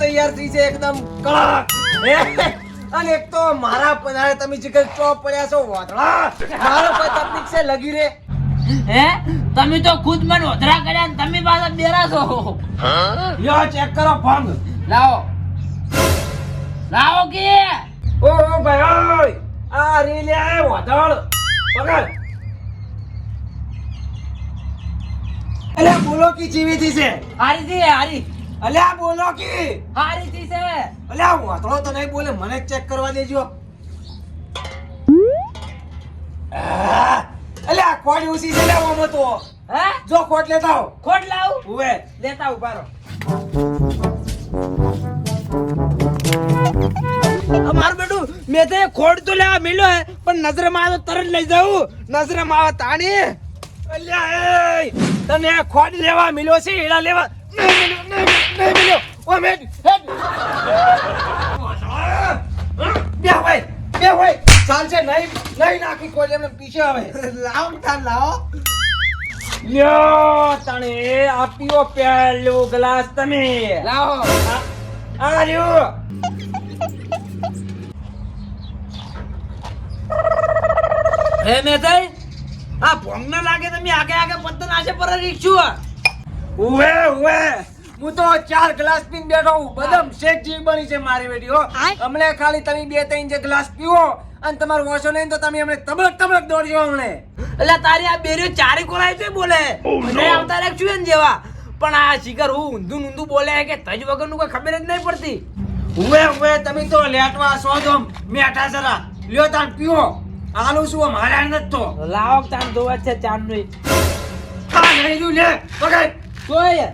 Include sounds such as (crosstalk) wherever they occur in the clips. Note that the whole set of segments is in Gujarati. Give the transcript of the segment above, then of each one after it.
તૈયાર થઈ છે એકદમ કડક. અને એક તો મારા પધારે તમે જે કઈ ચોપ પડ્યા છો વાદળા. મારો પર તકલીફ છે લગી રે. હે? તમે તો ખુદ મને ઓધરા કર્યા ને તમે પાછા બેરા છો. યો ચેક કરો ભંગ લાવો. લાવો કે? ઓ ઓ ભાઈ ઓય! આ રી લે વાદળ. પકડ. અરે બોલો કી જીવી છે? હારી થી હારી. અલ્યા બોલો કી. હારી થી છે. અલ્યા વાતળો તો નહીં બોલે મને ચેક કરવા દેજો. અલ્યા ખોડી ઉસી છે લેવામાં તો. હે? જો ખોટ લેતા આવો. ખોટ લાવ? ઉવે. લેતા ઊભા પારો મારું બેટું મેં તો ખોડ તો લેવા મિલ્યો હે પણ નજરમાં આવે તો તરત લઈ જાઉં. નજરમાં આવે તાણી. અલ્યા તને ખોડ લેવા મિલ્યો છે એડા લેવા. નહીં મેલ્યો નહીં મેલ્યો ઓ મેં હેડ. બે ભાઈ બે ભાઈ ચાલશે નહીં નહીં નાખી ખોડ એમને પીછે આવે આ લાગે તમે આગે આગે પતન આશે પર રીક્ષું ઉવે ઉવે. હું તો ચાર ગ્લાસ પીને બેઠો હું. બદમ શેક જેવી બની છે મારી બેટી હો. હમણે ખાલી તમે બે ત્રણ જે ગ્લાસ પીવો અને તમારો વોશો નહીં તો તમે હમણે તબલક તબલક દોડજો હમણે એટલે તારી આ બેરીઓ ચારે કોરાય છે બોલે? મને આવતા રે છું ને જેવા. પણ આ શિખર હું ઊંધું ઊંધું બોલે કે તજ વગરનું કોઈ ખબર જ નહીં પડતી. ઉવે ઉવે તમે તો લેટવા સો જો મેઠા જરા. લ્યો તાન પીવો. આલું શું મારા નથી તો. લાવો તાન ધોવા છે ચાંદનું હા નહીં જો લે પકડ. જોય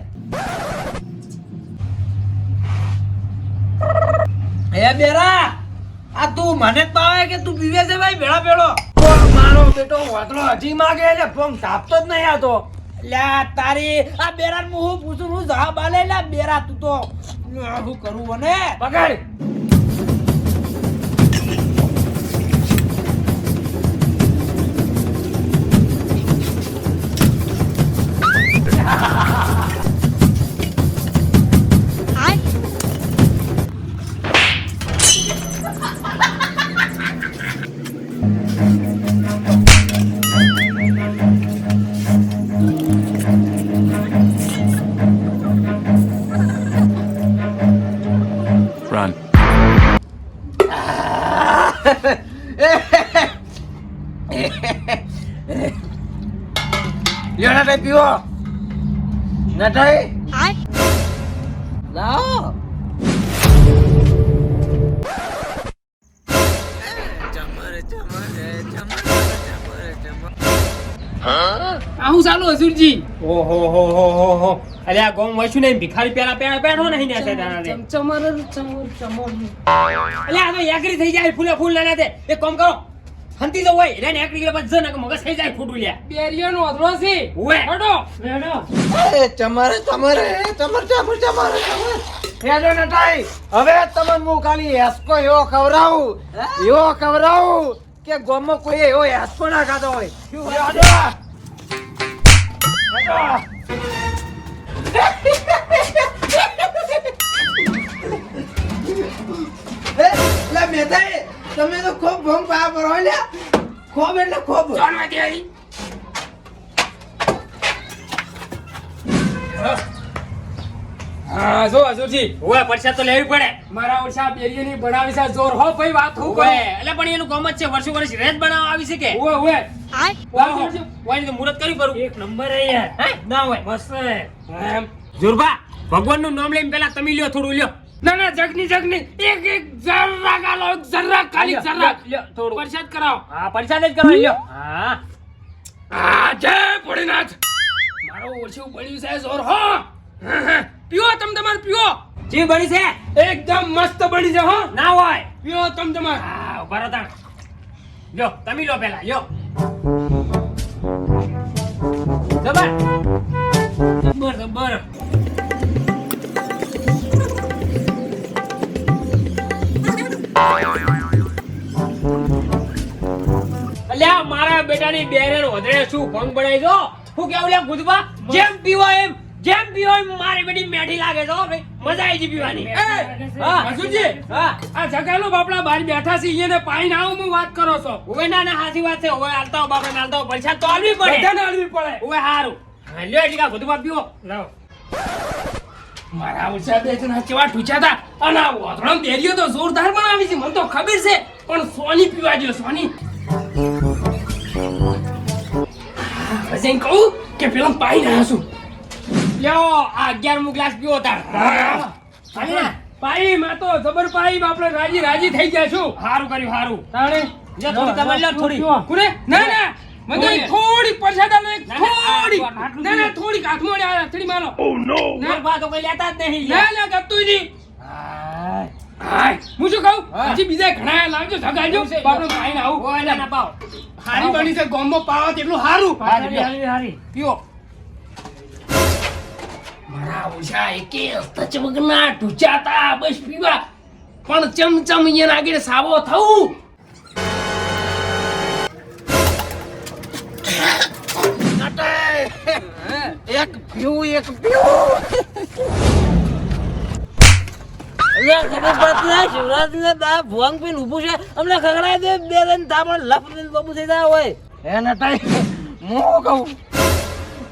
એ બેરા આ તું મને જ પાવે કે તું પીવે છે ભાઈ ભેળા ભેળો? મારો બેટો વાતલો હજી માગે એટલે ફોન તાપતો જ નહીં આતો લ્યા તારી આ બેરા હું હું પૂછું હું જવાબ આલે લ્યા બેરા તું તો. શું કરું મને. પકડ. Run. You're not a pure. Not I? I? No. આવું ચાલુ હજુરજી ઓહો હો હો હો હો અરે આ ગોમ વસ્યું નહીં ભિખારી પેલા પેલા બેઠો નહીં ને છે દાણા ચમચમર ચમર ચમર અરે આ તો એકરી થઈ જાય ફૂલે ફૂલ ના દે એક કામ કરો. હંતી તો હોય રેને એકડી ગલે બસ જન મગજ થઈ જાય ફૂટુ લ્યા. બેરિયો નો અધરો છે. ઓએ હડો રેડો એ ચમરે ચમરે ચમર ચમર ચમર હેડો નટાઈ હવે તમન મુ ખાલી હેસકો એવો ખવરાવું એવો ખવરાવું કે ગોમો કોઈ એવો હેસકો ના ખાતો હોય. શું તમે તો ખૂબ ભંગ પાયા પર હોય. ખૂબ એટલે ખૂબ. હા જો હજુરજી ઓય પૈસા તો લેવી પડે. મારા ઓછા બેરિયો ની બનાવી છે જોર હો ભાઈ વાત હું ઓય એટલે પણ એનું કામ જ છે વર્ષો વર્ષ રેત બનાવવા આવી છે કે? ઓય ઓય વાત ઓય તો મુહૂર્ત કર્યું કરું એક નંબર હે યાર. ના હોય. મસ્ત હે. જુરબા ભગવાનનું નામ લઈને પેલા તમે લ્યો થોડું લ્યો. ના ના જગની જગની. એક એક જરા ગાલો એક જર્રા ખાલી જરા જર્રા લ્યો, લ્યો, થોડું. પરસાદ કરાવો. હા પરસાદ જ કરાવો લ્યો. હા. આ જય ભોળીનાથ. મારો ઓછું પડ્યું છે જોર હો. પીઓ તમ તમાર પીઓ જી બની છે? એકદમ મસ્ત બની છે હો. ના હોય. પીઓ તમ તમાર. હા ઊભા જો તમે લ્યો પેલા લ્યો. જબર. જબર જબર. અલ્યા મારા બેટાની બેરે વધરે શું ભંગ બનાવી દો હું? કેવું લે ગુદબા જેમ પીવો એમ. જેમ પીઓ મારી બેટી મેઠી લાગે છે ભાઈ. મજા આવી પીવાની. હા. હજુજી હા. આ જગાલો બાપડા બહાર બેઠા છે અહીંયા પાણી ના હું વાત કરો છો. હવે ના ના હાચી વાત છે. હવે હાલતા બાપડા હાલતા પૈસા તો આલવી પડે. બધાને આલવી પડે. હવે હારું. હા, લ્યો એટલી કા બધું બાપ પીવો. લાવ. મારા ઉછા બે જણા કેવા ઠૂચા હતા. અને આ વાતોડો બેરીઓ તો જોરદાર બનાવી છે. મને તો ખબર છે પણ સોની પીવા જો સોની. પછી કહું કે પેલા પાઈ ના છું. લ્યો આ અગિયારમું ગ્લાસ પીવો તાર. પાઈ માં તો જબર પાઈ આપણે રાજી રાજી થઈ ગયા છું. હારું કર્યું હારું. તાણે? લ્યો, થોડી તમે લ્યો, થોડી. કુને? ના ના. મને થોડી. પરસાદ આ થોડી. આટલું, આટલું ના ના થોડી કાઠમોડી આ થોડી મારો માર બા તો કોઈ લેતા જ નહીં ના ના ગતું નહીં. હું શું કહું? હજી બીજા ઘણા લાવજો સગાજો બાપડો ખાઈને આવું. ના, ના, પાવ. હારી બની છે ગોમો પાવો તેટલું હારી, હારી, હારી. પીઓ મારા ઓછા એકે પીવા. પણ ચમચમ અહીંયા આગળ સાવો થવું એક પીવું એક પીવું અલ્યા, ને બા ભોંગ પીને ઊભું છે. અમને ખગડાય દે બે લઈને તાપણ લપ દઈને બબુ થઈ જાય હોય. એને નટાઈ હું કહું?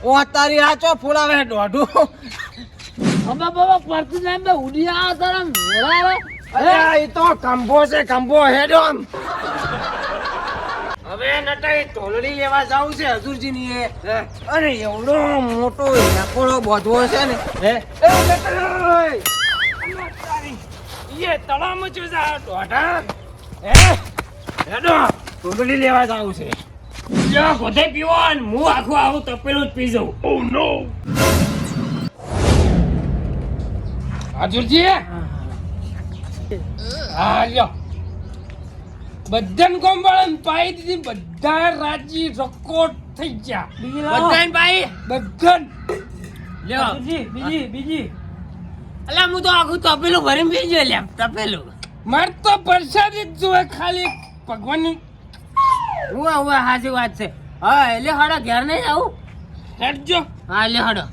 ઓ તારી આ ચો ફોડાવે દોઢું? બાબા બાબા પડતી નહીં બે ઉડી આવો તારા મેળા આવે એ તો કંભો છે કંભો હેડો આમ. હવે નટાઈ તોલડી લેવા જાવું છે હજુરજી ની અરે એવડો મોટો યાકોડો બોધવો છે ને. હે? એ તળામાં જો જા દોઢા. હે? હેડો તોલડી લેવા જાવું છે. લ્યો ગોધે પીવો હું આખું આવું તપેલું જ પી જાઉં ઓ નો હાજુરજી? હા લ્યો. બધાને કોમ વાળાને પાઈ દીધી બધા રાજી રકોટ થઈ ગયા. બધાને ભાઈ બધાને. લ્યો. બીજી બીજી. અલા હું તો આખું તપેલું ભરીને પી ગયો લ્યા તપેલું. મારે તો પ્રસાદી જ જોવે ખાલી. ભગવાનની ઉવા ઉવા સાચી વાત છે. હા એટલે હડો ઘેર નહીં આવું? હેડજો. હા એટલે હડો.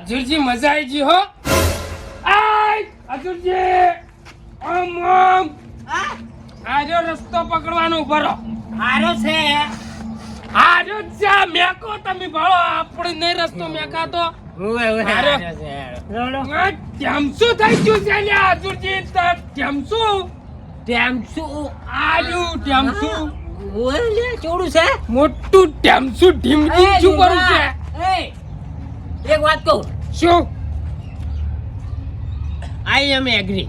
અજુરજી મજા આવી ગઈ હો. આય અજુરજી ઓમ ઓમ આજો રસ્તો પકડવાનો ઊભો રહો. હારો છે. આજો જા મેકો તમે ભાળો. આપણે નહીં રસ્તો મેકાતો ઉવે ઓય હારો. હારો છે આ કેમ શું થઈ ગયું છે અજુરજી કેમ શું? કેમ શું? આજુ કેમ શું? ઉવે લે ચોડું છે? મોટું ટેમસું ઢીમજી શું કરું છે? એ, એક વાત કહું. શું? આઈ એમ એગ્રી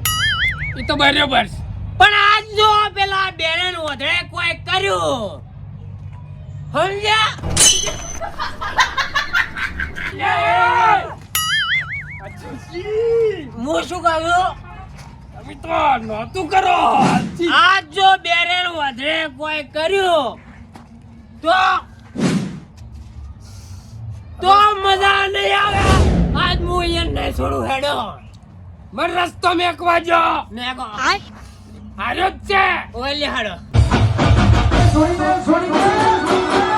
એ તો બરોબર છે. પણ આજ જો પેલા બેરેન વધારે કોઈ કર્યું. સમજ્યા? (laughs) હું શું કહ્યું તમે તો નહોતું કરો. આજ જો બેરેલ ઓધડે કોઈ કર્યું? તો? તો મજા નહીં આવે. આજ હું અહીંયા નહીં છોડું હેડો. મને રસ્તો મેકવા જો. મેકો. હારો જ છે. ઓલે હાડો. છોડી દે છોડી દે